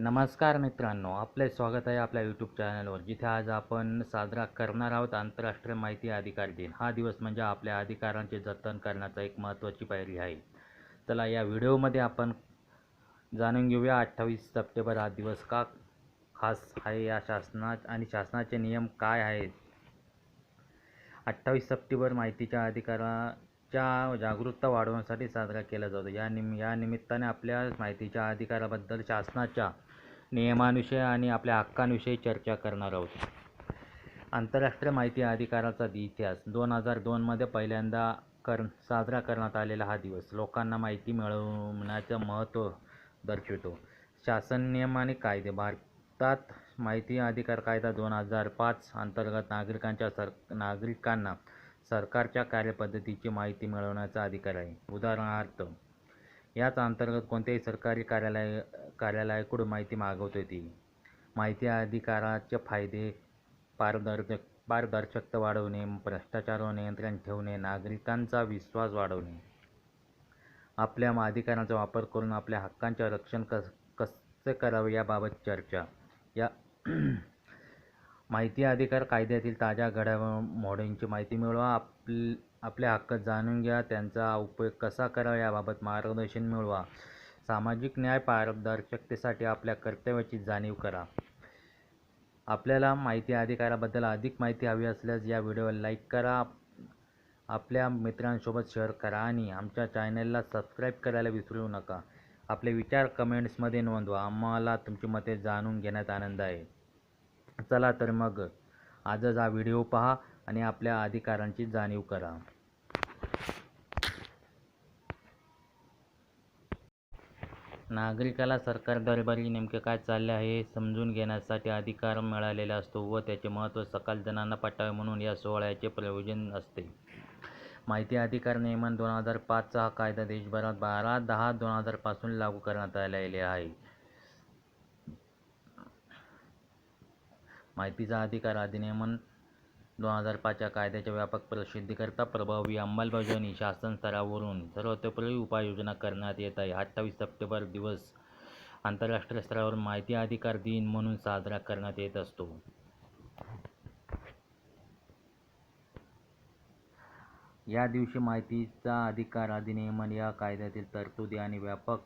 नमस्कार मित्रांनो आपले स्वागत आहे आपल्या यूट्यूब चॅनलवर जिथे आज आपण साजरा करणार आहोत आंतरराष्ट्रीय माहिती अधिकार दिन. हा दिवस म्हणजे आपल्या अधिकारांचे जतन करण्याचा एक महत्त्वाची पायरी आहे. चला या व्हिडिओमध्ये आपण जाणून घेऊया अठ्ठावीस सप्टेंबर हा दिवस का खास आहे या शासना आणि शासनाचे नियम काय आहेत? अठ्ठावीस सप्टेंबर माहितीच्या अधिकारा च्या जागरूकता वाढवण्यासाठी साजरा केला जातो. या निम या निमित्ताने आपल्या माहितीच्या अधिकाराबद्दल शासनाच्या नियमांविषयी आणि आपल्या हक्कांविषयी चर्चा करणार आहोत. आंतरराष्ट्रीय माहिती अधिकाराचा इतिहास. दोन हजार दोनमध्ये पहिल्यांदा कर साजरा करण्यात आलेला हा दिवस. लोकांना माहिती मिळवण्याचं महत्त्व दर्शवितो. शासन नियम आणि कायदे. भारतात माहिती अधिकार कायदा दोन हजार पाच अंतर्गत नागरिकांच्या सर नागरिकांना सरकारच्या कार्यपद्धतीची माहिती मिळवण्याचा अधिकार आहे. उदाहरणार्थ याच अंतर्गत कोणत्याही सरकारी कार्यालय कार्यालयाकडून माहिती मागवता येते. माहिती अधिकाराचे फायदे पारदर्शक पारदर्शकता वाढवणे भ्रष्टाचारावर नियंत्रण ठेवणे नागरिकांचा विश्वास वाढवणे. आपल्या अधिकारांचा वापर करून आपल्या हक्कांचे रक्षण कस कसे करावे याबाबत चर्चा. या माहिती अधिकार कायद्यातील ताज्या घडामोडींची माहिती मिळवा. आप आपले हक्क जाणून घ्या. त्यांचा उपयोग कसा करावा याबाबत मार्गदर्शन मिळवा. सामाजिक न्याय पारदर्शकतेसाठी आपल्या कर्तव्याची जाणीव करा. आपल्याला माहिती अधिकाराबद्दल अधिक माहिती हवी असल्यास या व्हिडिओला लाईक करा. आपल्या मित्रांसोबत शेअर करा आणि आमच्या चॅनलला सबस्क्राईब करायला विसरू नका. आपले विचार कमेंट्समध्ये नोंदवा. आम्हाला तुमची मते जाणून घेण्यात आनंद आहे. चला तर मग आजच हा व्हिडिओ पहा आणि आपल्या अधिकारांची जाणीव करा. नागरिकाला सरकार दरबारी नेमके काय चालले आहे हे समजून घेण्यासाठी अधिकार मिळालेला असतो व त्याचे महत्त्व सकाळ जणांना पटावे म्हणून या सोहळ्याचे प्रयोजन असते. माहिती अधिकार नियमन दोन हजार पाचचा हा कायदा देशभरात बारा दहा दोन हजारपासून लागू करण्यात आलेले आहे. माहितीचा अधिकार अधिनियमन दोन हजार पाचच्या कायद्याच्या व्यापक प्रसिद्धीकरता प्रभावी अंमलबजावणी शासन स्तरावरून सर्वतोपरी उपाययोजना करण्यात येत आहे. अठ्ठावीस सप्टेंबर दिवस आंतरराष्ट्रीय स्तरावर माहिती अधिकार दिन म्हणून साजरा करण्यात येत असतो. या दिवशी माहितीचा अधिकार अधिनियमन या कायद्यातील तरतुदी आणि व्यापक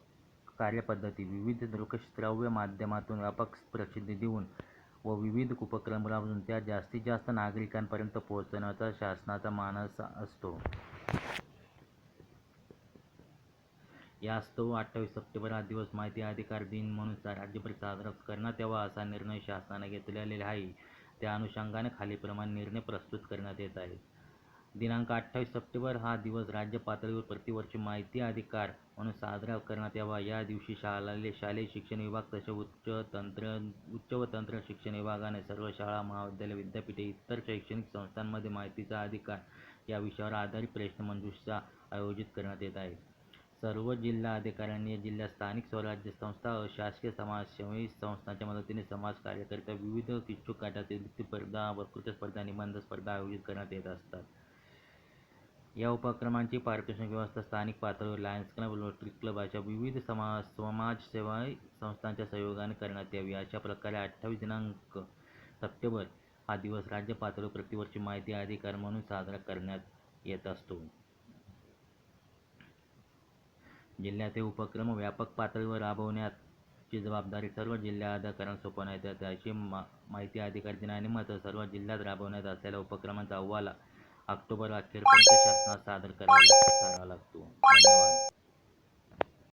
कार्यपद्धती विविध दृकश्राव्य माध्यमातून व्यापक प्रसिद्धी देऊन व विविध उपक्रम राबवून त्या जास्तीत जास्त नागरिकांपर्यंत पोहोचवण्याचा शासनाचा मानस असतो. यास्तव अठ्ठावीस सप्टेंबर हा दिवस माहिती अधिकार दिन म्हणून राज्यभर साजरा करण्यात यावा असा निर्णय शासनाने घेतलेला आहे. त्या अनुषंगाने खालीलप्रमाणे निर्णय प्रस्तुत करण्यात येत आहे. दिनांक अठ्ठावीस सप्टेंबर हा दिवस राज्य पातळीवर प्रतिवर्षी माहिती अधिकार म्हणून साजरा करण्यात यावा. या दिवशी शालेय शालेय शिक्षण विभाग तसेच उच्च तंत्र उच्च व तंत्र शिक्षण विभागाने सर्व शाळा महाविद्यालय विद्यापीठे इतर शैक्षणिक संस्थांमध्ये माहितीचा अधिकार या विषयावर आधारित प्रश्नमंजुषा आयोजित करण्यात येत आहे. सर्व जिल्हा अधिकाऱ्यांनी जिल्ह्यात स्थानिक स्वराज्य संस्था अशासकीय समाजसेवी संस्थांच्या मदतीने समाज कार्यकर्त्या विविध इच्छुक गटातील स्पर्धा वक्तृत्व स्पर्धा निबंध स्पर्धा आयोजित करण्यात येत असतात. या उपक्रमांची पारितोषिक व्यवस्था स्थानिक पातळीवर लायन्स क्लब रोटरी क्लब अशा विविध समा समाजसेवा संस्थांच्या सहयोगाने करण्यात यावी. अशा प्रकारे अठ्ठावीस दिनांक सप्टेंबर हा दिवस राज्य पातळीवर प्रतिवर्षी माहिती अधिकार म्हणून साजरा करण्यात येत असतो. जिल्ह्यात हे उपक्रम व्यापक पातळीवर राबवण्याची जबाबदारी सर्व जिल्हा अधिकाऱ्यांना सोपवण्यात येते. अशी मा माहिती अधिकार दिनानिमित्त सर्व जिल्ह्यात राबवण्यात असलेल्या उपक्रमांचा अहवाल ऑक्टोबर अखेरपर्यंत शासनास सादर करावा करावा लागतो. धन्यवाद.